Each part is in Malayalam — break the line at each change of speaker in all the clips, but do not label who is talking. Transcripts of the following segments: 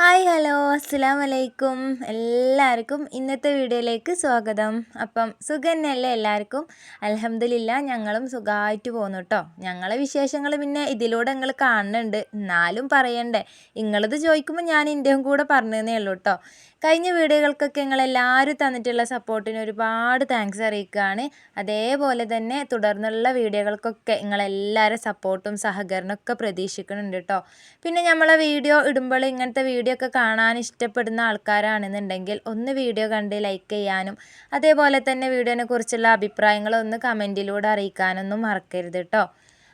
Hi hello. അസ്സാം വലൈക്കും എല്ലാവർക്കും ഇന്നത്തെ വീഡിയോയിലേക്ക് സ്വാഗതം. അപ്പം സുഖന്നല്ലേ എല്ലാവർക്കും? അലഹമ്മദില്ല ഞങ്ങളും സുഖമായിട്ട് പോകുന്നു കേട്ടോ ഞങ്ങളെ വിശേഷങ്ങൾ പിന്നെ ഇതിലൂടെ നിങ്ങൾ കാണുന്നുണ്ട്. എന്നാലും പറയണ്ടേ. നിങ്ങളിത് ചോദിക്കുമ്പോൾ ഞാൻ ഇന്ത്യയും കൂടെ പറഞ്ഞതേ ഉള്ളൂ കേട്ടോ കഴിഞ്ഞ വീഡിയോകൾക്കൊക്കെ നിങ്ങൾ എല്ലാവരും തന്നിട്ടുള്ള സപ്പോർട്ടിന് ഒരുപാട് താങ്ക്സ് അറിയിക്കുകയാണ്. അതേപോലെ തന്നെ തുടർന്നുള്ള വീഡിയോകൾക്കൊക്കെ നിങ്ങളെല്ലാവരും സപ്പോർട്ടും സഹകരണമൊക്കെ പ്രതീക്ഷിക്കുന്നുണ്ട് കേട്ടോ. പിന്നെ നമ്മളെ വീഡിയോ ഇടുമ്പോൾ ഇങ്ങനത്തെ വീഡിയോ ഒക്കെ കാണാൻ ഇഷ്ടപ്പെടുന്ന ആൾക്കാരാണെന്നുണ്ടെങ്കിൽ ഒന്ന് വീഡിയോ കണ്ട് ലൈക്ക് ചെയ്യാനും അതേപോലെ തന്നെ വീഡിയോനെ കുറിച്ചുള്ള അഭിപ്രായങ്ങളൊന്ന് കമന്റിലൂടെ അറിയിക്കാനൊന്നും മറക്കരുത് കേട്ടോ.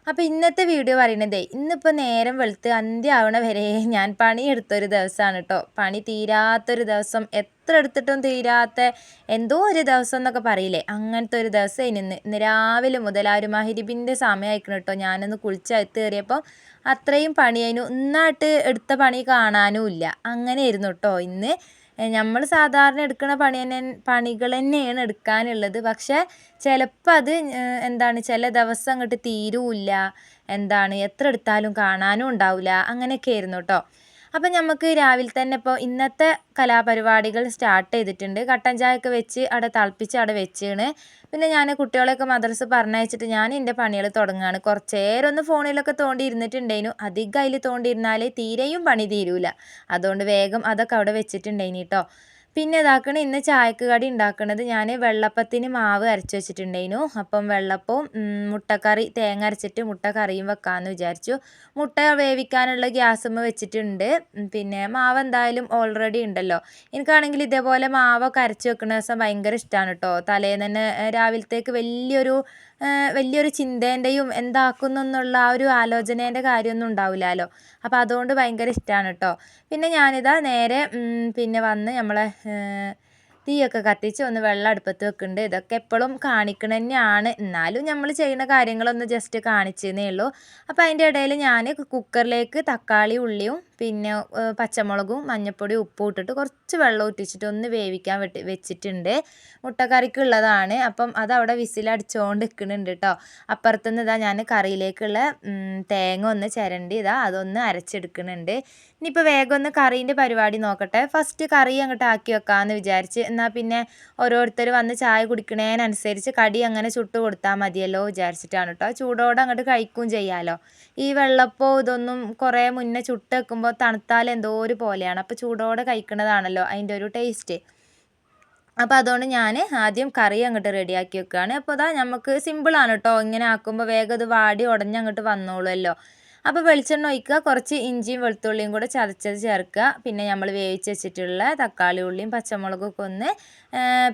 അപ്പോൾ ഇന്നത്തെ വീഡിയോ പറയണത് ഇന്നിപ്പോൾ നേരം വെളുത്ത് അന്ത്യമാവണ വരെ ഞാൻ പണിയെടുത്തൊരു ദിവസമാണ് കേട്ടോ പണി തീരാത്തൊരു ദിവസം. എത്ര എടുത്തിട്ടും തീരാത്ത എന്തോ ഒരു ദിവസം എന്നൊക്കെ പറയില്ലേ? അങ്ങനത്തെ ഒരു ദിവസം ഇന്ന്. ഇന്ന് രാവിലെ മുതൽ ആ ഒരു മഹിരിബിന്റെ സമയമായിരിക്കണം കേട്ടോ ഞാനൊന്ന് കുളിച്ചകത്ത് കയറിയപ്പോൾ അത്രയും പണിയായിരുന്നു ഇന്നായിട്ട് എടുത്ത പണി കാണാനും ഇല്ല. അങ്ങനെയായിരുന്നു കേട്ടോ ഇന്ന് നമ്മൾ സാധാരണ എടുക്കുന്ന പണി തന്നെ പണികൾ തന്നെയാണ് എടുക്കാനുള്ളത്. പക്ഷേ ചിലപ്പോൾ അത് എന്താണ് ചില ദിവസം അങ്ങോട്ട് തീരുമില്ല. എന്താണ് എത്ര എടുത്താലും കാണാനും ഉണ്ടാവില്ല. അങ്ങനെയൊക്കെ ആയിരുന്നു കേട്ടോ. അപ്പം നമുക്ക് രാവിലെ തന്നെ ഇപ്പോൾ ഇന്നത്തെ കലാപരിപാടികൾ സ്റ്റാർട്ട് ചെയ്തിട്ടുണ്ട്. കട്ടൻ ചായയൊക്കെ വെച്ച് അവിടെ തിളപ്പിച്ച് അവിടെ വെച്ചാണ്. പിന്നെ ഞാൻ കുട്ടികളെയൊക്കെ മദർസ് പറഞ്ഞയച്ചിട്ട് ഞാൻ എന്റെ പണികൾ തുടങ്ങുകയാണ് കുറച്ച് നേരം ഒന്ന് ഫോണിലൊക്കെ തോണ്ടി ഇരുന്നിട്ടുണ്ടേനു അധികം അതിൽ തോണ്ടിയിരുന്നാൽ തീരെയും പണി തീരൂല. അതുകൊണ്ട് വേഗം അതൊക്കെ അവിടെ വെച്ചിട്ടുണ്ടേനു കേട്ടോ പിന്നെ ഇതാക്കണ ഇന്ന് ചായക്ക് കടി ഉണ്ടാക്കുന്നത് ഞാൻ വെള്ളപ്പത്തിന് മാവ് അരച്ച് വെച്ചിട്ടുണ്ടായിരുന്നു അപ്പം വെള്ളപ്പവും മുട്ടക്കറി തേങ്ങ അരച്ചിട്ട് മുട്ട കറിയും വെക്കാമെന്ന് വിചാരിച്ചു. മുട്ട വേവിക്കാനുള്ള ഗ്യാസും വെച്ചിട്ടുണ്ട്. പിന്നെ മാവ് എന്തായാലും ഓൾറെഡി ഉണ്ടല്ലോ. എനിക്കാണെങ്കിൽ ഇതേപോലെ മാവൊക്കെ അരച്ച് വെക്കുന്ന ദിവസം ഭയങ്കര ഇഷ്ടമാണ് കേട്ടോ തലേന്ന് തന്നെ രാവിലത്തേക്ക് വലിയൊരു വലിയൊരു ചിന്തേന്റെയും എന്താക്കുന്നു എന്നുള്ള ആ ഒരു ആലോചനേന്റെ കാര്യമൊന്നും ഉണ്ടാവില്ലല്ലോ അപ്പോൾ അതുകൊണ്ട് ഭയങ്കര ഇഷ്ടമാണ് കേട്ടോ പിന്നെ ഞാനിതാ നേരെ പിന്നെ വന്ന് നമ്മളെ തീയൊക്കെ കത്തിച്ച് ഒന്ന് വെള്ളം അടുപ്പത്ത് വെക്കുന്നുണ്ട് ഇതൊക്കെ എപ്പോഴും കാണിക്കണ തന്നെയാണ്. എന്നാലും നമ്മൾ ചെയ്യുന്ന കാര്യങ്ങളൊന്ന് ജസ്റ്റ് കാണിച്ചതേ ഉള്ളൂ. അപ്പോൾ അതിന്റെ ഇടയിൽ ഞാൻ കുക്കറിലേക്ക് തക്കാളി ഉള്ളിയും പിന്നെ പച്ചമുളകും മഞ്ഞൾപ്പൊടിയും ഉപ്പും ഇട്ടിട്ട് കുറച്ച് വെള്ളം ഒറ്റിച്ചിട്ട് ഒന്ന് വേവിക്കാൻ വെട്ടി വെച്ചിട്ടുണ്ട്. മുട്ടക്കറിക്കുള്ളതാണ് അപ്പം അതവിടെ വിസിലടിച്ചുകൊണ്ട് നിൽക്കുന്നുണ്ട് കേട്ടോ അപ്പുറത്തുനിന്ന് ഇതാ ഞാൻ കറിയിലേക്കുള്ള തേങ്ങ ഒന്ന് ചിരണ്ടി ഇതാ അതൊന്ന് അരച്ചെടുക്കുന്നുണ്ട് ഇനിയിപ്പോൾ വേഗം ഒന്ന് കറീന്റെ പരിപാടി നോക്കട്ടെ. ഫസ്റ്റ് കറി അങ്ങോട്ട് ആക്കി വെക്കാമെന്ന് വിചാരിച്ച്. എന്നാൽ പിന്നെ ഓരോരുത്തർ വന്ന് ചായ കുടിക്കണേനനുസരിച്ച് കടി അങ്ങനെ ചുട്ട് കൊടുത്താൽ മതിയല്ലോ വിചാരിച്ചിട്ടാണ് കേട്ടോ ചൂടോടെ അങ്ങോട്ട് കഴിക്കുകയും ചെയ്യാമല്ലോ ഈ വെള്ളപ്പോ ഇതൊന്നും കുറേ മുന്നേ ചുട്ട് വെക്കുമ്പോൾ തണുത്താൽ എന്തോ ഒരു പോലെയാണ്. അപ്പോൾ ചൂടോടെ കഴിക്കുന്നതാണല്ലോ അതിന്റെ ഒരു ടേസ്റ്റ്. അപ്പോൾ അതുകൊണ്ട് ഞാൻ ആദ്യം കറി അങ്ങോട്ട് റെഡിയാക്കി വെക്കുകയാണ് അപ്പോൾ അതാ നമുക്ക് സിമ്പിളാണ് കേട്ടോ ഇങ്ങനെ ആക്കുമ്പോൾ വേഗം ഇത് വാടി ഉടഞ്ഞങ്ങോട്ട് വന്നോളുമല്ലോ അപ്പോൾ വെളിച്ചെണ്ണ ഒഴിക്കുക. കുറച്ച് ഇഞ്ചിയും വെളുത്തുള്ളിയും കൂടെ ചതച്ചത് ചേർക്കുക. പിന്നെ നമ്മൾ വേവിച്ച് വെച്ചിട്ടുള്ള തക്കാളി ഉള്ളിയും പച്ചമുളകൊക്കെ ഒന്ന്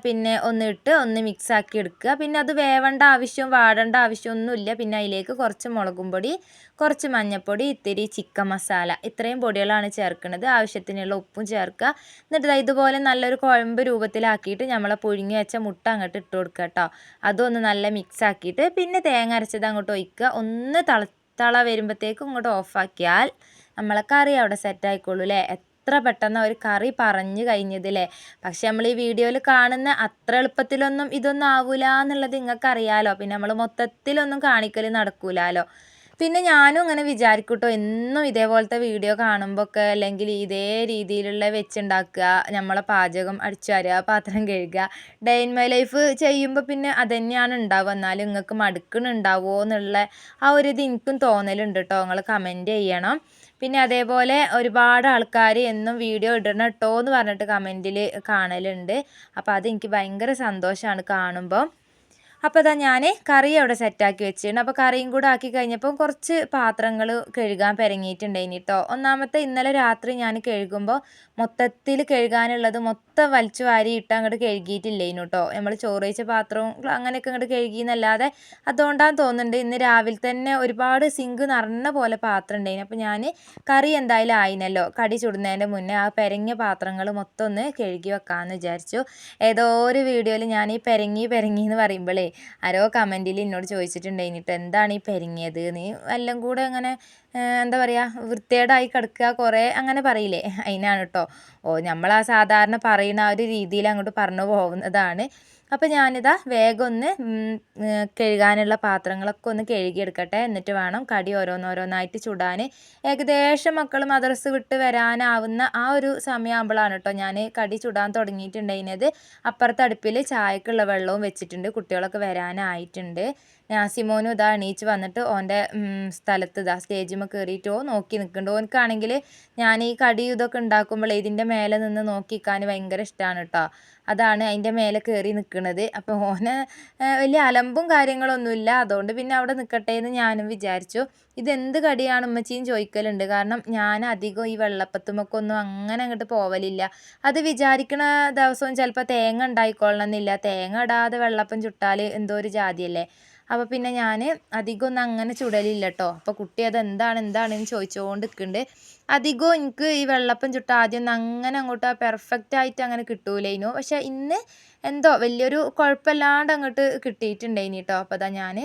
പിന്നെ ഒന്ന് ഇട്ട് ഒന്ന് മിക്സ് ആക്കി എടുക്കുക. പിന്നെ അത് വേവേണ്ട ആവശ്യവും വാടേണ്ട ആവശ്യമൊന്നുമില്ല പിന്നെ അതിലേക്ക് കുറച്ച് മുളകും പൊടി കുറച്ച് മഞ്ഞൾപ്പൊടി ഇത്തിരി ചിക്കൻ മസാല. ഇത്രയും പൊടികളാണ് ചേർക്കുന്നത്. ആവശ്യത്തിനുള്ള ഉപ്പും ചേർക്കുക. എന്നിട്ട് ഇതുപോലെ നല്ലൊരു കുഴമ്പ് രൂപത്തിലാക്കിയിട്ട് നമ്മളെ പുഴുങ്ങി വെച്ച മുട്ട അങ്ങോട്ട് ഇട്ട് കൊടുക്കുക കേട്ടോ. അതൊന്ന് നല്ല മിക്സ് ആക്കിയിട്ട് പിന്നെ തേങ്ങ അരച്ചത് അങ്ങോട്ട് ഒഴിക്കുക. ഒന്ന് തിള തള വരുമ്പോഴത്തേക്കും ഇങ്ങോട്ട് ഓഫാക്കിയാൽ നമ്മളെ കറി അവിടെ സെറ്റ് ആയിക്കോളൂ അല്ലേ എത്ര പെട്ടെന്ന് ഒരു കറി പറഞ്ഞു കഴിഞ്ഞതില്ലേ പക്ഷെ നമ്മൾ ഈ വീഡിയോയിൽ കാണുന്ന അത്ര എളുപ്പത്തിലൊന്നും ഇതൊന്നും ആവൂല എന്നുള്ളത് നിങ്ങൾക്ക് അറിയാലോ പിന്നെ നമ്മൾ മൊത്തത്തിലൊന്നും കാണിക്കൽ നടക്കൂലോ പിന്നെ ഞാനും ഇങ്ങനെ വിചാരിക്കൂട്ടോ. എന്നും ഇതേപോലത്തെ വീഡിയോ കാണുമ്പോൾ ഒക്കെ അല്ലെങ്കിൽ ഇതേ രീതിയിലുള്ള വെച്ചുണ്ടാക്കുക നമ്മളെ പാചകം അടിച്ചു വരിക പാത്രം കഴുകുക ഡേ ഇൻ മൈ ലൈഫ് ചെയ്യുമ്പോൾ പിന്നെ തന്നെയാണ് ഉണ്ടാവുക. എന്നാലും നിങ്ങൾക്ക് മടുക്കണുണ്ടാവുമോ എന്നുള്ള ആ ഒരു ഇത് എനിക്കും തോന്നലുണ്ട് കേട്ടോ നിങ്ങൾ കമന്റ് ചെയ്യണം. പിന്നെ അതേപോലെ ഒരുപാട് ആൾക്കാർ എന്നും വീഡിയോ ഇടണം കേട്ടോ എന്ന് പറഞ്ഞിട്ട് കമന്റിൽ കാണലുണ്ട്. അപ്പോൾ അതെനിക്ക് ഭയങ്കര സന്തോഷമാണ് കാണുമ്പോൾ അപ്പോൾ അതാ ഞാൻ കറി അവിടെ സെറ്റാക്കി വെച്ചിട്ടുണ്ട്. അപ്പോൾ കറിയും കൂടെ ആക്കി കഴിഞ്ഞപ്പം കുറച്ച് പാത്രങ്ങൾ കഴുകാൻ പെരങ്ങിയിട്ടുണ്ടായിന് കേട്ടോ ഒന്നാമത്തെ ഇന്നലെ രാത്രി ഞാൻ കഴുകുമ്പോൾ മൊത്തത്തിൽ കഴുകാനുള്ളത് മൊത്തം വലിച്ചു വാരി ഇട്ട് അങ്ങോട്ട് കഴുകിയിട്ടില്ലേനു കേട്ടോ നമ്മൾ ചോറ് വെച്ച പാത്രവും അങ്ങനെയൊക്കെ അങ്ങോട്ട് കഴുകിയെന്നല്ലാതെ അതുകൊണ്ടാണ് തോന്നുന്നുണ്ട് ഇന്ന് രാവിലെ തന്നെ ഒരുപാട് സിങ്ക് നിറഞ്ഞ പോലെ പാത്രം ഉണ്ടായിന്. അപ്പോൾ ഞാൻ കറി എന്തായാലും ആയിനല്ലോ. കടി ചുടുന്നതിന്റെ മുന്നേ ആ പെരങ്ങിയ പാത്രങ്ങൾ മൊത്തം ഒന്ന് കഴുകി വെക്കാമെന്ന് വിചാരിച്ചു. ഏതോ ഒരു വീഡിയോയിൽ ഞാൻ ഈ പെരങ്ങി പെരങ്ങി എന്ന് പറയുമ്പോഴേ ആരോ കമന്റിൽ എന്നോട് ചോദിച്ചിട്ടുണ്ടായിനിട്ട് എന്താണ് ഈ പെരിങ്ങിയത്? നീ എല്ലാം കൂടെ അങ്ങനെ എന്താ പറയുക വൃത്തികേടായി കിടക്കുക കുറേ അങ്ങനെ പറയില്ലേ? അതിനാണ് കേട്ടോ ഓ നമ്മൾ ആ സാധാരണ പറയുന്ന ആ ഒരു രീതിയിൽ അങ്ങോട്ട് പറഞ്ഞു പോകുന്നതാണ്. അപ്പോൾ ഞാനിതാ വേഗം ഒന്ന് കഴുകാനുള്ള പാത്രങ്ങളൊക്കെ ഒന്ന് കഴുകിയെടുക്കട്ടെ. എന്നിട്ട് വേണം കടി ഓരോന്നോരോന്നായിട്ട് ചുടാൻ. ഏകദേശം മക്കൾ മദ്രസ് വിട്ട് വരാനാവുന്ന ആ ഒരു സമയമാകുമ്പോഴാണ് കേട്ടോ ഞാൻ കടി ചുടാൻ തുടങ്ങിയിട്ടുണ്ടായിരുന്നത്. അപ്പുറത്തെ അടുപ്പിൽ ചായക്കുള്ള വെള്ളവും വെച്ചിട്ടുണ്ട്. കുട്ടികളൊക്കെ വരാനായിട്ടുണ്ട്. നാസിമോനും ഇതാ എണീച്ച് വന്നിട്ട് ഓന്റെ സ്ഥലത്ത് ഇതാ സ്റ്റേജിൽ കയറിയിട്ടോ നോക്കി നിൽക്കുന്നുണ്ട് ഓനക്കാണെങ്കിൽ ഞാൻ ഈ കടി ഇതൊക്കെ ഉണ്ടാക്കുമ്പോൾ ഇതിന്റെ മേലെ നിന്ന് നോക്കിക്കാൻ ഭയങ്കര ഇഷ്ടമാണ് കേട്ടോ അതാണ് അതിന്റെ മേലെ കയറി നിൽക്കുന്നത് അപ്പോൾ ഓന് വലിയ അലമ്പും കാര്യങ്ങളൊന്നുമില്ല അതുകൊണ്ട് പിന്നെ അവിടെ നിൽക്കട്ടെ എന്ന് ഞാനും വിചാരിച്ചു. ഇതെന്ത് കടിയാണ് ഉമ്മച്ചിയും ചോദിക്കലുണ്ട് കാരണം ഞാൻ അധികം ഈ വെള്ളപ്പത്തുമൊക്കെ ഒന്നും അങ്ങനെ അങ്ങോട്ട് പോവലില്ല. അത് വിചാരിക്കണ ദിവസവും ചിലപ്പോൾ തേങ്ങ ഉണ്ടായിക്കൊള്ളണമെന്നില്ല തേങ്ങ ഇടാതെ വെള്ളപ്പം ചുട്ടാൽ എന്തോ ഒരു ജാതിയല്ലേ? അപ്പോൾ പിന്നെ ഞാൻ അധികം ഒന്നും അങ്ങനെ ചുടലില്ല കേട്ടോ അപ്പോൾ കുട്ടി അത് എന്താണ് എന്താണെന്ന് ചോദിച്ചുകൊണ്ട് നിൽക്കുന്നുണ്ട് അധികവും എനിക്ക് ഈ വെള്ളപ്പം ചുട്ട ആദ്യം ഒന്നും അങ്ങനെ അങ്ങോട്ട് പെർഫെക്റ്റ് ആയിട്ട് അങ്ങനെ കിട്ടൂലേനു. പക്ഷെ ഇന്ന് എന്തോ വലിയൊരു കുഴപ്പമില്ലാണ്ട് അങ്ങോട്ട് കിട്ടിയിട്ടുണ്ടായിനി കേട്ടോ അപ്പോൾ അതാ ഞാൻ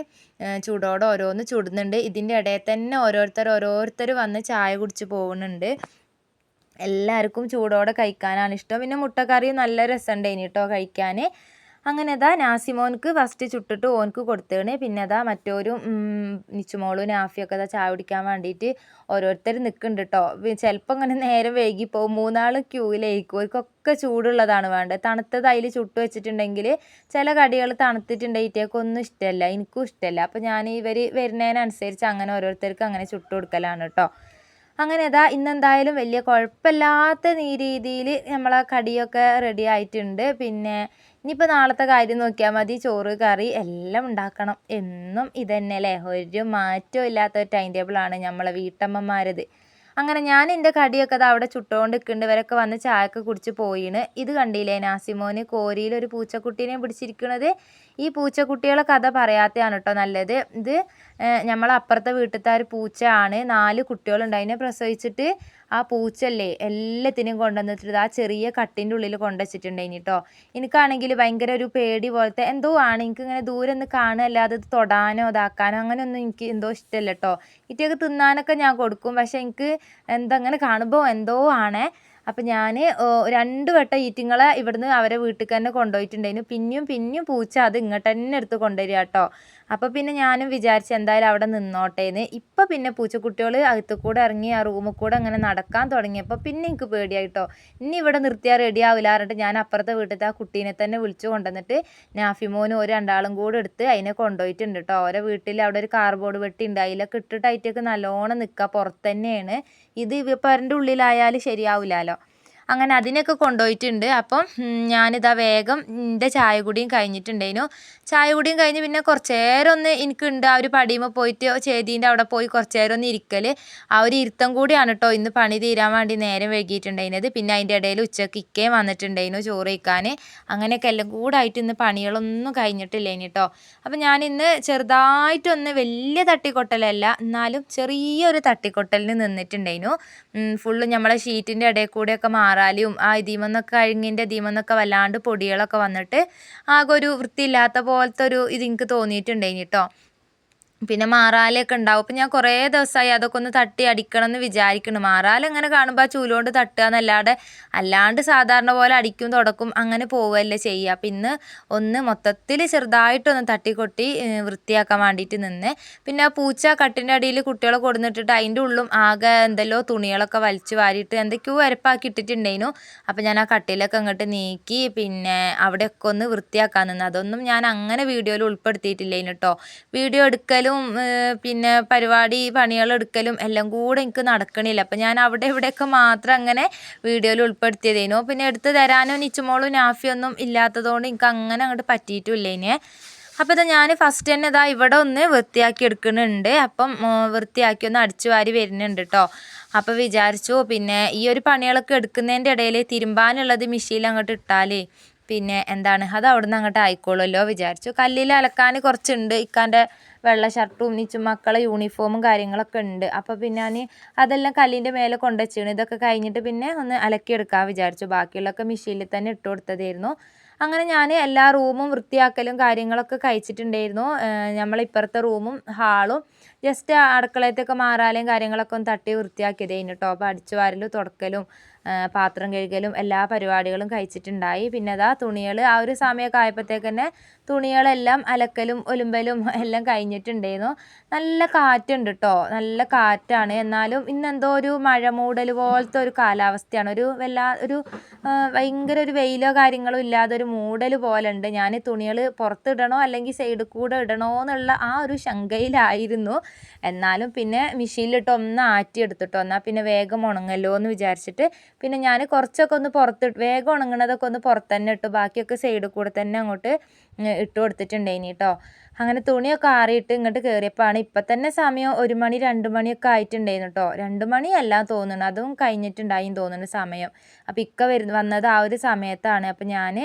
ചൂടോടെ ഓരോന്ന് ചുടുന്നുണ്ട്. ഇതിന്റെ ഇടയിൽ തന്നെ ഓരോരുത്തർ ഓരോരുത്തർ വന്ന് ചായ കുടിച്ച് പോകുന്നുണ്ട് എല്ലാവർക്കും ചൂടോടെ കഴിക്കാനാണ് ഇഷ്ടം. പിന്നെ മുട്ടക്കറിയും നല്ല രസമുണ്ടായിനി കേട്ടോ കഴിക്കാൻ അങ്ങനെ അതാ നാസിമോൻക്ക് ഫസ്റ്റ് ചുട്ടിട്ട് ഓൻക്ക് കൊടുത്തേണ്. പിന്നെ അതാ മറ്റൊരു നിച്ചുമോളും നാഫിയൊക്കെ അതാ ചായ കുടിക്കാൻ വേണ്ടിയിട്ട് ഓരോരുത്തർ നിൽക്കുന്നുണ്ട് കേട്ടോ ചിലപ്പോൾ ഇങ്ങനെ നേരം വൈകി പോകും മൂന്നാൾ ക്യൂവിലേക്കും. അവർക്കൊക്കെ ചൂടുള്ളതാണ് വേണ്ടത്. തണുത്തത് അതിൽ ചുട്ട് വെച്ചിട്ടുണ്ടെങ്കിൽ ചില കടികൾ തണുത്തിട്ടുണ്ടെങ്കിട്ടേക്ക് ഒന്നും ഇഷ്ടമല്ല എനിക്കും ഇഷ്ടമല്ല അപ്പോൾ ഞാൻ ഇവർ വരുന്നതിനനുസരിച്ച് അങ്ങനെ ഓരോരുത്തർക്ക് അങ്ങനെ ചുട്ട് കൊടുക്കലാണ് കേട്ടോ അങ്ങനെ ഇതാ ഇന്നെന്തായാലും വലിയ കുഴപ്പമില്ലാത്ത രീതിയിൽ നമ്മളെ കടിയൊക്കെ റെഡി ആയിട്ടുണ്ട്. പിന്നെ ഇനിയിപ്പോൾ നാളത്തെ കാര്യം നോക്കിയാൽ മതി. ചോറ് കറി എല്ലാം ഉണ്ടാക്കണം. എന്നും ഇതന്നെ അല്ലേ? ഒരു മാറ്റവും ഇല്ലാത്ത ഒരു ടൈം ടേബിളാണ് നമ്മളെ വീട്ടമ്മമാരത്. അങ്ങനെ ഞാൻ എന്റെ കടിയൊക്കെ അത് അവിടെ ചുട്ടുകൊണ്ട് നിൽക്കുന്നുണ്ട് വന്ന് ചായയൊക്കെ കുടിച്ച് പോയിണ്. ഇത് കണ്ടില്ലേ നാസിമോന്? കോരിയിൽ ഒരു പൂച്ചക്കുട്ടീനെ പിടിച്ചിരിക്കുന്നത് ഈ പൂച്ചക്കുട്ടികളെ കഥ പറയാത്തതാണ് കേട്ടോ നല്ലത്. ഇത് നമ്മളെ അപ്പുറത്തെ വീട്ടിലത്തെ ഒരു പൂച്ചയാണ്. നാല് കുട്ടികളുണ്ട്. അതിനെ പ്രസവിച്ചിട്ട് ആ പൂച്ചല്ലേ എല്ലാത്തിനും കൊണ്ടുവന്നിട്ട് ആ ചെറിയ കട്ടിന്റെ ഉള്ളിൽ കൊണ്ടുവച്ചിട്ടുണ്ടായിന് കേട്ടോ. എനിക്കാണെങ്കിൽ ഭയങ്കര ഒരു പേടി പോലത്തെ എന്തോ ആണ്. എനിക്കിങ്ങനെ ദൂരെ നിന്ന് കാണുകയല്ലാതെ തൊടാനോ ഇതാക്കാനോ അങ്ങനെയൊന്നും എനിക്ക് എന്തോ ഇഷ്ടമല്ല കേട്ടോ. ഇറ്റൊക്കെ തിന്നാനൊക്കെ ഞാൻ കൊടുക്കും. പക്ഷേ എനിക്ക് എന്താ അങ്ങനെ കാണുമ്പോൾ എന്തോ ആണേ. അപ്പം ഞാൻ രണ്ട് വട്ടം ഈറ്റിങ്ങളെ ഇവിടുന്ന് അവരെ വീട്ടിൽ തന്നെ കൊണ്ടുപോയിട്ടുണ്ടായിരുന്നു. പിന്നെയും പിന്നെയും പൂച്ച അത് ഇങ്ങോട്ട് തന്നെ എടുത്ത് കൊണ്ടുവരിക കേട്ടോ. അപ്പോൾ പിന്നെ ഞാനും വിചാരിച്ചു എന്തായാലും അവിടെ നിന്നോട്ടേന്ന്. ഇപ്പം പിന്നെ പൂച്ചക്കുട്ടികൾ അകത്ത് കൂടെ ഇറങ്ങി ആ റൂമിൽ കൂടെ അങ്ങനെ നടക്കാൻ തുടങ്ങിയപ്പോൾ പിന്നെ എനിക്ക് പേടിയായിട്ടോ. ഇനി ഇവിടെ നിർത്തിയാൽ റെഡി ആവില്ല പറഞ്ഞിട്ട് ഞാൻ അപ്പുറത്തെ വീട്ടിലത്തെ ആ കുട്ടീനെ തന്നെ വിളിച്ചു കൊണ്ടുവന്നിട്ട് നാഫിമോനും ഒരു രണ്ടാളും കൂടെ എടുത്ത് അതിനെ കൊണ്ടുപോയിട്ടുണ്ട് കേട്ടോ ഓരോ വീട്ടിൽ അവിടെ ഒരു കാർബോർഡ് വെട്ടി ഉണ്ട്. അതിലൊക്കെ ഇട്ടിട്ട് നല്ലോണം നിൽക്കുക പുറത്ത് തന്നെയാണ്. ഇത് പെരന്റെ ഉള്ളിലായാലും ശരിയാവില്ലല്ലോ അങ്ങനെ അതിനൊക്കെ കൊണ്ടുപോയിട്ടുണ്ട്. അപ്പം ഞാനിതാ വേഗം എന്റെ ചായ കുടിയും കഴിഞ്ഞിട്ടുണ്ടായിരുന്നു. ചായ കുടിയും കഴിഞ്ഞ് പിന്നെ കുറച്ച് നേരം ഒന്ന് എനിക്കുണ്ട് ആ ഒരു പടിയുമ്പോൾ പോയിട്ട് ചേതീന്റെ അവിടെ പോയി കുറച്ച് നേരം ഒന്ന് ഇരിക്കൽ ആ ഒരു ഇരുത്തം കൂടിയാണ് കേട്ടോ ഇന്ന് പണി തീരാൻ വേണ്ടി നേരം വൈകിയിട്ടുണ്ടായിരുന്നത്. പിന്നെ അതിന്റെ ഇടയിൽ ഉച്ചയ്ക്ക് ഇക്കയും വന്നിട്ടുണ്ടായിരുന്നു ചോറ് വയ്ക്കാൻ അങ്ങനെയൊക്കെ എല്ലാം കൂടായിട്ട് ഇന്ന് പണികളൊന്നും കഴിഞ്ഞിട്ടില്ല കേട്ടോ അപ്പം ഞാൻ ഇന്ന് ചെറുതായിട്ടൊന്ന് വലിയ തട്ടിക്കൊട്ടലല്ല എന്നാലും ചെറിയൊരു തട്ടിക്കൊട്ടലിന് നിന്നിട്ടുണ്ടായിരുന്നു. ഫുള്ള് നമ്മളെ ഷീറ്റിന്റെ ഇടയിൽ കൂടെയൊക്കെ മാറാലും ആ ഇതിമെന്നൊക്കെ അഴുങ്ങിന്റെ ഇതിമെന്നൊക്കെ വല്ലാണ്ട് പൊടികളൊക്കെ വന്നിട്ട് ആകെ ഒരു വൃത്തിയില്ലാത്ത പോലത്തെ ഒരു ഇത് എനിക്ക് തോന്നിയിട്ടുണ്ടായിന് കേട്ടോ പിന്നെ മാറാലയൊക്കെ ഉണ്ടാവും. അപ്പം ഞാൻ കുറേ ദിവസമായി അതൊക്കെ ഒന്ന് തട്ടി അടിക്കണം എന്ന് വിചാരിക്കുന്നു മാറാല ഇങ്ങനെ കാണുമ്പോൾ ആ ചൂലുകൊണ്ട് തട്ടുക എന്നല്ലാതെ അല്ലാണ്ട് സാധാരണ പോലെ അടിക്കും തുടക്കും അങ്ങനെ പോവുകയല്ലേ ചെയ്യുക അപ്പം ഇന്ന് ഒന്ന് മൊത്തത്തിൽ ചെറുതായിട്ടൊന്ന് തട്ടിക്കൊട്ടി വൃത്തിയാക്കാൻ വേണ്ടിയിട്ട് നിന്ന്. പിന്നെ ആ പൂച്ച കട്ടിന്റെ അടിയിൽ കുട്ടികളെ കൊടുന്നിട്ടിട്ട് അതിന്റെ ഉള്ളും ആകെ എന്തെല്ലോ തുണികളൊക്കെ വലിച്ചു വാരിയിട്ട് എന്തൊക്കെയോ അരപ്പാക്കി ഇട്ടിട്ടുണ്ടായിരുന്നു അപ്പം ഞാൻ ആ കട്ടിലൊക്കെ അങ്ങോട്ട് നീക്കി പിന്നെ അവിടെയൊക്കെ ഒന്ന് വൃത്തിയാക്കാൻ നിന്ന്. അതൊന്നും ഞാൻ അങ്ങനെ വീഡിയോയിൽ ഉൾപ്പെടുത്തിയിട്ടില്ലേനു കേട്ടോ വീഡിയോ എടുക്കലും പിന്നെ പരിപാടി പണികളെടുക്കലും എല്ലാം കൂടെ എനിക്ക് നടക്കണില്ല. അപ്പം ഞാൻ അവിടെ ഇവിടെയൊക്കെ മാത്രം അങ്ങനെ വീഡിയോയിൽ ഉൾപ്പെടുത്തിയതേനു. പിന്നെ എടുത്ത് തരാനോ നിച്ചുമോളും നാഫിയൊന്നും ഇല്ലാത്തതുകൊണ്ട് എനിക്ക് അങ്ങനെ അങ്ങോട്ട് പറ്റിയിട്ടില്ല ഇനി. അപ്പോൾ ഇതാ ഞാൻ ഫസ്റ്റ് തന്നെ ഇതാ ഇവിടെ ഒന്ന് വൃത്തിയാക്കി എടുക്കുന്നുണ്ട്. അപ്പം വൃത്തിയാക്കി ഒന്ന് അടിച്ചു വാരി വരുന്നുണ്ട് കേട്ടോ അപ്പോൾ വിചാരിച്ചു പിന്നെ ഈ ഒരു പണികളൊക്കെ എടുക്കുന്നതിന്റെ ഇടയിൽ തിരുമ്പാനുള്ളത് മെഷീനിൽ അങ്ങോട്ട് ഇട്ടാലേ പിന്നെ എന്താണ്? അത് അവിടെ നിന്ന് അങ്ങോട്ട് ആയിക്കോളുമല്ലോ വിചാരിച്ചു. കല്ലിൽ അലക്കാൻ കുറച്ചുണ്ട്. ഇക്കാന്റെ വെള്ള ഷർട്ടും നിച്ചും മക്കളെ യൂണിഫോമും കാര്യങ്ങളൊക്കെ ഉണ്ട്. അപ്പോൾ പിന്നെ ഞാൻ അതെല്ലാം കല്ലിന്റെ മേലെ കൊണ്ടുവച്ചാണ് ഇതൊക്കെ കഴിഞ്ഞിട്ട് പിന്നെ ഒന്ന് അലക്കിയെടുക്കാൻ വിചാരിച്ചു. ബാക്കിയുള്ളതൊക്കെ മെഷീനിൽ തന്നെ ഇട്ട് കൊടുത്തതായിരുന്നു. അങ്ങനെ ഞാൻ എല്ലാ റൂമും വൃത്തിയാക്കലും കാര്യങ്ങളൊക്കെ കഴിച്ചിട്ടുണ്ടായിരുന്നു. നമ്മളിപ്പുറത്തെ റൂമും ഹാളും ജസ്റ്റ് അടുക്കളയത്തൊക്കെ മാറാലയും കാര്യങ്ങളൊക്കെ ഒന്ന് തട്ടി വൃത്തിയാക്കിയതേനു കേട്ടോ അപ്പോൾ അടിച്ചു വാരലും തുടക്കലും പാത്രം കഴുകലും എല്ലാ പരിപാടികളും കഴിച്ചിട്ടുണ്ടായി. പിന്നെ അതാ തുണികൾ ആ ഒരു സമയമൊക്കെ ആയപ്പോഴത്തേക്ക് തന്നെ തുണികളെല്ലാം അലക്കലും ഒലുമ്പലും എല്ലാം കഴിഞ്ഞിട്ടുണ്ടായിരുന്നു. നല്ല കാറ്റുണ്ട് കേട്ടോ നല്ല കാറ്റാണ്. എന്നാലും ഇന്നെന്തോ ഒരു മഴ മൂടൽ പോലത്തെ ഒരു കാലാവസ്ഥയാണ്. ഒരു വല്ലാ ഒരു ഭയങ്കര ഒരു വെയിലോ കാര്യങ്ങളോ ഇല്ലാതെ ഒരു മൂടൽ പോലെ ഉണ്ട് ഞാൻ തുണികൾ പുറത്തിടണോ അല്ലെങ്കിൽ സൈഡിൽ കൂടെ ഇടണോ എന്നുള്ള ആ ഒരു ശങ്കയിലായിരുന്നു. എന്നാലും പിന്നെ മെഷീനിലിട്ട് ഒന്ന് ആറ്റി എടുത്തിട്ടോ എന്നാൽ പിന്നെ വേഗം ഉണങ്ങല്ലോ എന്ന് വിചാരിച്ചിട്ട് പിന്നെ ഞാൻ കുറച്ചൊക്കെ ഒന്ന് പുറത്ത് വേഗം ഉണങ്ങണതൊക്കെ ഒന്ന് പുറത്ത് തന്നെ ഇട്ടു ബാക്കിയൊക്കെ സൈഡിൽ കൂടെ തന്നെ അങ്ങോട്ട് ഇട്ട് കൊടുത്തിട്ടുണ്ടായിനി കേട്ടോ അങ്ങനെ തുണിയൊക്കെ ആറിയിട്ട് ഇങ്ങോട്ട് കയറിയപ്പോഴാണ് ഇപ്പം തന്നെ സമയം ഒരു മണി രണ്ട് മണിയൊക്കെ ആയിട്ടുണ്ടായിരുന്നു കേട്ടോ രണ്ട് മണിയല്ല തോന്നുന്നു അതും കഴിഞ്ഞിട്ടുണ്ടായി തോന്നുന്നു സമയം. അപ്പം ഇക്ക വരു വന്നത് ആ ഒരു സമയത്താണ്. അപ്പം ഞാൻ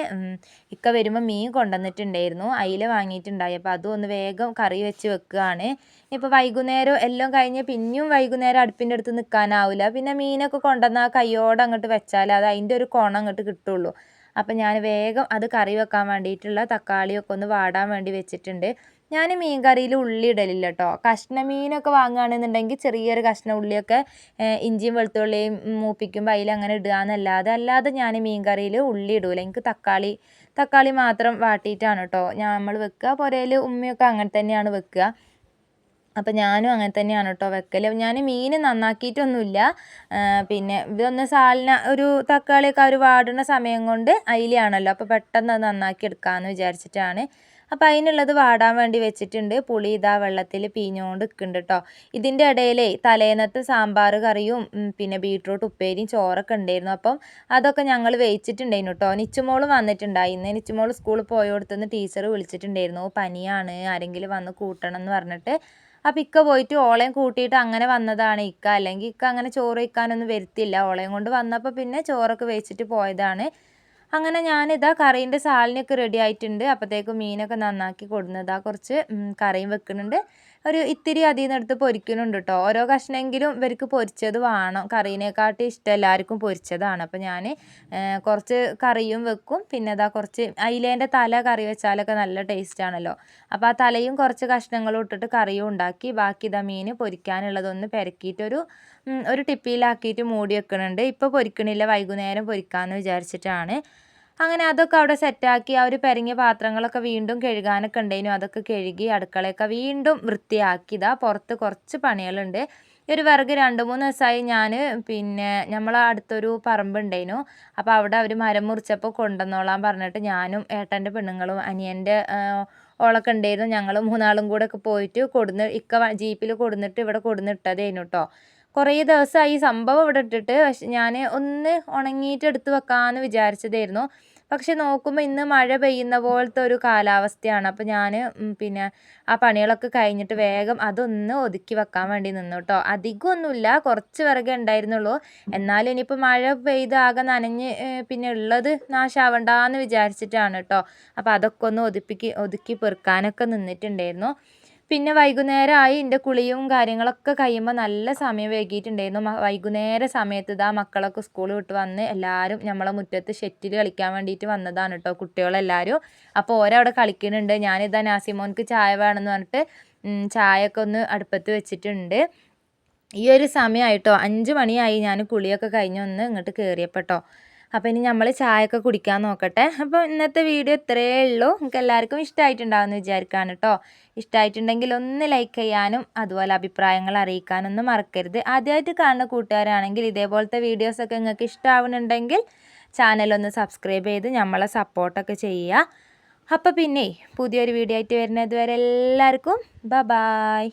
ഇക്ക വരുമ്പോൾ മീൻ കൊണ്ടുവന്നിട്ടുണ്ടായിരുന്നു. അയില വാങ്ങിയിട്ടുണ്ടായി. അപ്പോൾ അതും ഒന്ന് വേഗം കറി വെച്ച് വെക്കുകയാണ് ഇപ്പോൾ വൈകുന്നേരം എല്ലാം കഴിഞ്ഞ് പിന്നെയും വൈകുന്നേരം അടുപ്പിന്റെ അടുത്ത് നിൽക്കാനാവില്ല പിന്നെ മീനൊക്കെ കൊണ്ടുവന്നാൽ കയ്യോടെ അങ്ങോട്ട് വെച്ചാൽ അത് അതിന്റെ ഒരു കോണം അങ്ങോട്ട് കിട്ടുള്ളൂ. അപ്പം ഞാൻ വേഗം അത് കറി വെക്കാൻ വേണ്ടിയിട്ടുള്ള തക്കാളിയൊക്കെ ഒന്ന് വാടാൻ വേണ്ടി വെച്ചിട്ടുണ്ട്. ഞാൻ മീൻ കറിയിൽ ഉള്ളി ഇടലില്ല കേട്ടോ കഷ്ണ മീനൊക്കെ വാങ്ങുകയാണെന്നുണ്ടെങ്കിൽ ചെറിയൊരു കഷ്ണ ഉള്ളിയൊക്കെ ഇഞ്ചിയും വെളുത്തുള്ളിയും മൂപ്പിക്കുമ്പോൾ അതിൽ അങ്ങനെ ഇടുക എന്നല്ലാതെ അല്ലാതെ ഞാൻ മീൻ കറിയിൽ ഉള്ളി ഇടൂല. എനിക്ക് തക്കാളി തക്കാളി മാത്രം വാട്ടിയിട്ടാണ് കേട്ടോ നമ്മൾ വെക്കുക. പുരയിൽ ഉമ്മയൊക്കെ അങ്ങനെ തന്നെയാണ് വെക്കുക. അപ്പം ഞാനും അങ്ങനെ തന്നെയാണ് കേട്ടോ വെക്കൽ ഞാൻ മീൻ നന്നാക്കിയിട്ടൊന്നുമില്ല. പിന്നെ ഇതൊന്ന് സാലിന ഒരു തക്കാളിയൊക്കെ അവർ വാടുന്ന സമയം കൊണ്ട് അയിലാണല്ലോ അപ്പോൾ പെട്ടെന്ന് അത് നന്നാക്കി എടുക്കാമെന്ന് വിചാരിച്ചിട്ടാണ്. അപ്പം അതിനുള്ളത് വാടാൻ വേണ്ടി വെച്ചിട്ടുണ്ട്. പുളി ഇതാ വെള്ളത്തിൽ പീഞ്ഞുകൊണ്ട് നിൽക്കുന്നുണ്ട് കേട്ടോ. ഇതിന്റെ ഇടയിലേ തലേന്നത്തെ സാമ്പാർ കറിയും പിന്നെ ബീട്രൂട്ട് ഉപ്പേരിയും ചോറൊക്കെ ഉണ്ടായിരുന്നു. അപ്പം അതൊക്കെ ഞങ്ങൾ വേവിച്ചിട്ടുണ്ടായിരുന്നു കേട്ടോ. നിച്ചുമോൾ വന്നിട്ടുണ്ടായി. ഇന്ന് നിച്ചുമോൾ സ്കൂളിൽ പോയോടത്തുനിന്ന് ടീച്ചർ വിളിച്ചിട്ടുണ്ടായിരുന്നു. പനിയാണ്. ആരെങ്കിലും വന്ന് കൂട്ടണം എന്ന് പറഞ്ഞിട്ട്. അപ്പം ഇക്ക പോയിട്ട് ഓളയും കൂട്ടിയിട്ട് അങ്ങനെ വന്നതാണ്. ഇക്ക അല്ലെങ്കിൽ ഇക്ക അങ്ങനെ ചോറ് വയ്ക്കാനൊന്നും വരുത്തില്ല. ഓളയും കൊണ്ട് വന്നപ്പോൾ പിന്നെ ചോറൊക്കെ വെച്ചിട്ട് പോയതാണ്. അങ്ങനെ ഞാനിതാ കറീന്റെ സാലിനൊക്കെ റെഡി ആയിട്ടുണ്ട്. അപ്പോഴത്തേക്കും മീനൊക്കെ നന്നാക്കി കൊടുന്നതാ കുറച്ച് കറിയും വെക്കുന്നുണ്ട്. ഒരു ഇത്തിരി അതിൽ നിന്ന് എടുത്ത് പൊരിക്കുന്നുണ്ട് കേട്ടോ ഓരോ കഷ്ണമെങ്കിലും ഇവർക്ക് പൊരിച്ചത് വേണം. കറീനെക്കാട്ടി ഇഷ്ടം എല്ലാവർക്കും പൊരിച്ചതാണ്. അപ്പോൾ ഞാൻ കുറച്ച് കറിയും വെക്കും. പിന്നെ അതാ കുറച്ച് അയിലേന്റെ തല കറി വെച്ചാലൊക്കെ നല്ല ടേസ്റ്റ് ആണല്ലോ. അപ്പോൾ ആ തലയും കുറച്ച് കഷ്ണങ്ങളും ഇട്ടിട്ട് കറിയും ഉണ്ടാക്കി. ബാക്കി ഇതാ മീൻ പൊരിക്കാനുള്ളതൊന്ന് പെരക്കിയിട്ടൊരു ഒരു ടിപ്പിയിലാക്കിയിട്ട് മൂടി വെക്കുന്നുണ്ട് ഇപ്പോൾ പൊരിക്കണില്ല. വൈകുന്നേരം പൊരിക്കാമെന്ന് വിചാരിച്ചിട്ടാണ്. അങ്ങനെ അതൊക്കെ അവിടെ സെറ്റാക്കി ആ ഒരു പെരങ്ങിയ പാത്രങ്ങളൊക്കെ വീണ്ടും കഴുകാനൊക്കെ ഉണ്ടായിരുന്നു അതൊക്കെ കഴുകി അടുക്കളയൊക്കെ വീണ്ടും വൃത്തിയാക്കിയതാ പുറത്ത് കുറച്ച് പണികളുണ്ട്. ഒരു വിറക് രണ്ട് മൂന്ന് ദിവസമായി ഞാൻ പിന്നെ നമ്മളെ അടുത്തൊരു പറമ്പ് ഉണ്ടായിരുന്നു അപ്പോൾ അവിടെ അവർ മരം മുറിച്ചപ്പോൾ കൊണ്ടുവന്നോളാൻ പറഞ്ഞിട്ട് ഞാനും ഏട്ടന്റെ പെണ്ണുങ്ങളും അനിയന്റെ ഓളൊക്കെ ഉണ്ടായിരുന്നു ഞങ്ങൾ മൂന്നാളും കൂടെ ഒക്കെ പോയിട്ട് കൊടുന്ന് ഇക്ക ജീപ്പിൽ കൊടുന്നിട്ട് ഇവിടെ കൊടുന്നിട്ടതേനു കേട്ടോ കുറേ ദിവസമായി സംഭവം ഇവിടെ ഇട്ടിട്ട് പക്ഷെ ഞാൻ ഒന്ന് ഉണങ്ങിയിട്ട് എടുത്ത് വെക്കാമെന്ന് വിചാരിച്ചതായിരുന്നു. പക്ഷെ നോക്കുമ്പോൾ ഇന്ന് മഴ പെയ്യുന്ന പോലത്തെ ഒരു കാലാവസ്ഥയാണ്. അപ്പോൾ ഞാൻ പിന്നെ ആ പണികളൊക്കെ കഴിഞ്ഞിട്ട് വേഗം അതൊന്ന് ഒതുക്കി വെക്കാൻ വേണ്ടി നിന്നു കേട്ടോ അധികമൊന്നുമില്ല കുറച്ച് വിറകെ ഉണ്ടായിരുന്നുള്ളൂ. എന്നാലും ഇനിയിപ്പോൾ മഴ പെയ്ത് ആകെ നനഞ്ഞ് പിന്നെ ഉള്ളത് നാശാവണ്ടെന്ന് വിചാരിച്ചിട്ടാണ് കേട്ടോ അപ്പോൾ അതൊക്കെ ഒന്ന് ഒതുപ്പിക്ക് ഒതുക്കി പെറുക്കാനൊക്കെ നിന്നിട്ടുണ്ടായിരുന്നു. പിന്നെ വൈകുന്നേരമായി എന്റെ കുളിയും കാര്യങ്ങളൊക്കെ കഴിയുമ്പോൾ നല്ല സമയം വൈകിയിട്ടുണ്ടായിരുന്നു വൈകുന്നേര സമയത്ത് ഇതാ മക്കളൊക്കെ സ്കൂൾ വിട്ട് വന്ന് എല്ലാവരും നമ്മളെ മുറ്റത്ത് ഷെറ്റിൽ കളിക്കാൻ വേണ്ടിയിട്ട് വന്നതാണ് കേട്ടോ കുട്ടികളെല്ലാവരും അപ്പോൾ ഓരവിടെ കളിക്കുന്നുണ്ട് ഞാനിതാ നാസിമോൻക്ക് ചായ വേണമെന്ന് പറഞ്ഞിട്ട് ചായയൊക്കെ ഒന്ന് അടുപ്പത്ത് വെച്ചിട്ടുണ്ട്. ഈ ഒരു സമയമായിട്ടോ അഞ്ച് മണിയായി ഞാൻ കുളിയൊക്കെ കഴിഞ്ഞൊന്ന് ഇങ്ങോട്ട് കയറിയപ്പോൾ അപ്പോൾ ഇനി നമ്മൾ ചായയൊക്കെ കുടിക്കാൻ നോക്കട്ടെ. അപ്പോൾ ഇന്നത്തെ വീഡിയോ ഇത്രയേ ഉള്ളൂ. നിങ്ങൾക്ക് എല്ലാവർക്കും ഇഷ്ടമായിട്ടുണ്ടാവുമെന്ന് വിചാരിക്കുകയാണ് കേട്ടോ. ഇഷ്ടമായിട്ടുണ്ടെങ്കിൽ ഒന്ന് ലൈക്ക് ചെയ്യാനും അതുപോലെ അഭിപ്രായങ്ങൾ അറിയിക്കാനൊന്നും മറക്കരുത്. ആദ്യമായിട്ട് കാണുന്ന കൂട്ടുകാരാണെങ്കിൽ ഇതേപോലത്തെ വീഡിയോസൊക്കെ നിങ്ങൾക്ക് ഇഷ്ടമാവുന്നുണ്ടെങ്കിൽ ചാനലൊന്ന് സബ്സ്ക്രൈബ് ചെയ്ത് നമ്മളെ സപ്പോർട്ടൊക്കെ ചെയ്യുക. അപ്പോൾ പിന്നെ പുതിയൊരു വീഡിയോ ആയിട്ട് വരുന്നത് വരെ എല്ലാവർക്കും ബ ബായ്